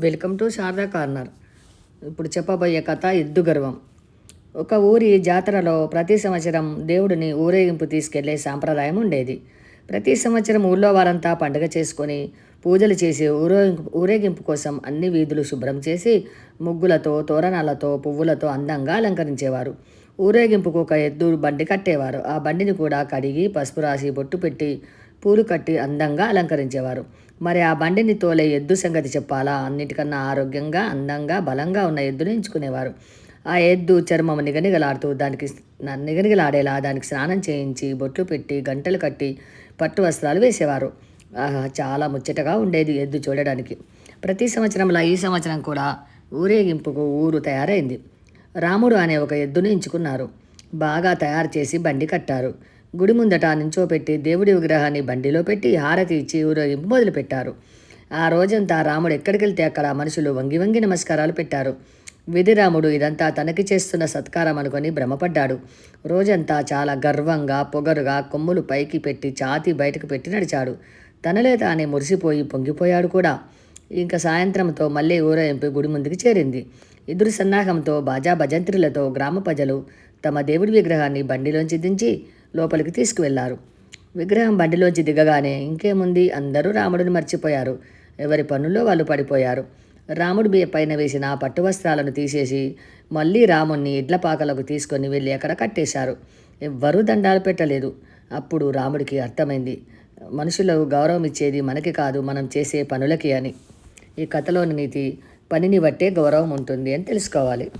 Welcome to Sharada corner. ఇప్పుడు చెప్పబోయే కథ ఎద్దు గర్వం. ఒక ఊరి జాతరలో ప్రతి సంవత్సరం దేవుడిని ఊరేగింపు తీసుకెళ్ళే సాంప్రదాయం ఉండేది. ప్రతి సంవత్సరం ఊళ్ళో వారంతా పండుగ చేసుకొని పూజలు చేసి ఊరేగింపు ఊరేగింపు కోసం అన్ని వీధులు శుభ్రం చేసి ముగ్గులతో తోరణాలతో పువ్వులతో అందంగా అలంకరించేవారు. ఊరేగింపుకు ఒక ఎద్దు బండి కట్టేవారు. ఆ బండిని కూడా కడిగి పసుపు రాసి బొట్టు పెట్టి పూలు కట్టి అందంగా అలంకరించేవారు. మరి ఆ బండిని తోలే ఎద్దు సంగతి చెప్పాలా? అన్నిటికన్నా ఆరోగ్యంగా అందంగా బలంగా ఉన్న ఎద్దుని ఎంచుకునేవారు. ఆ ఎద్దు చర్మం నిగనిగలాడుతూ దానికి నిగనిగలాడేలా దానికి స్నానం చేయించి బొట్లు పెట్టి గంటలు కట్టి పట్టు వస్త్రాలు వేసేవారు. ఆహా చాలా ముచ్చటగా ఉండేది ఎద్దు చూడడానికి. ప్రతి సంవత్సరంలా ఈ సంవత్సరం కూడా ఊరేగింపుకు ఊరు తయారైంది. రాముడు అనే ఒక ఎద్దును ఎంచుకున్నారు. బాగా తయారు చేసి బండి కట్టారు. గుడి ముందట నించోపెట్టి దేవుడి విగ్రహాన్ని బండిలో పెట్టి హారతి ఇచ్చి ఊరేగింపు మొదలుపెట్టారు. ఆ రోజంతా రాముడు ఎక్కడికెళ్తే అక్కడ మనుషులు వంగి వంగి నమస్కారాలు పెట్టారు. విధిరాముడు ఇదంతా తనకి చేస్తున్న సత్కారం అనుకొని భ్రమపడ్డాడు. రోజంతా చాలా గర్వంగా పొగరుగా కొమ్ములు పైకి పెట్టి ఛాతి బయటకు పెట్టి నడిచాడు. తనలే తానే మురిసిపోయి పొంగిపోయాడు కూడా. ఇంకా సాయంత్రంతో మళ్ళీ ఊరేగింపు గుడి ముందుకు చేరింది. ఎదురు సన్నాహంతో బాజా భజంత్రులతో గ్రామ ప్రజలు తమ దేవుడి విగ్రహాన్ని బండిలోంచి దించి లోపలికి తీసుకువెళ్ళారు. విగ్రహం బండిలోంచి దిగగానే ఇంకేముంది? అందరూ రాముడిని మర్చిపోయారు. ఎవరి పనుల్లో వాళ్ళు పడిపోయారు. రాముడి పైన వేసిన పట్టు వస్త్రాలను తీసేసి మళ్ళీ రాముణ్ణి ఇడ్ల పాకలకు తీసుకొని వెళ్ళి అక్కడ కట్టేశారు. ఎవ్వరూ దండాలు పెట్టలేదు. అప్పుడు రాముడికి అర్థమైంది. మనుషులకు గౌరవం ఇచ్చేది మనకి కాదు మనం చేసే పనులకి అని. ఈ కథలోని నీతి పనిని బట్టే గౌరవం ఉంటుంది అని తెలుసుకోవాలి.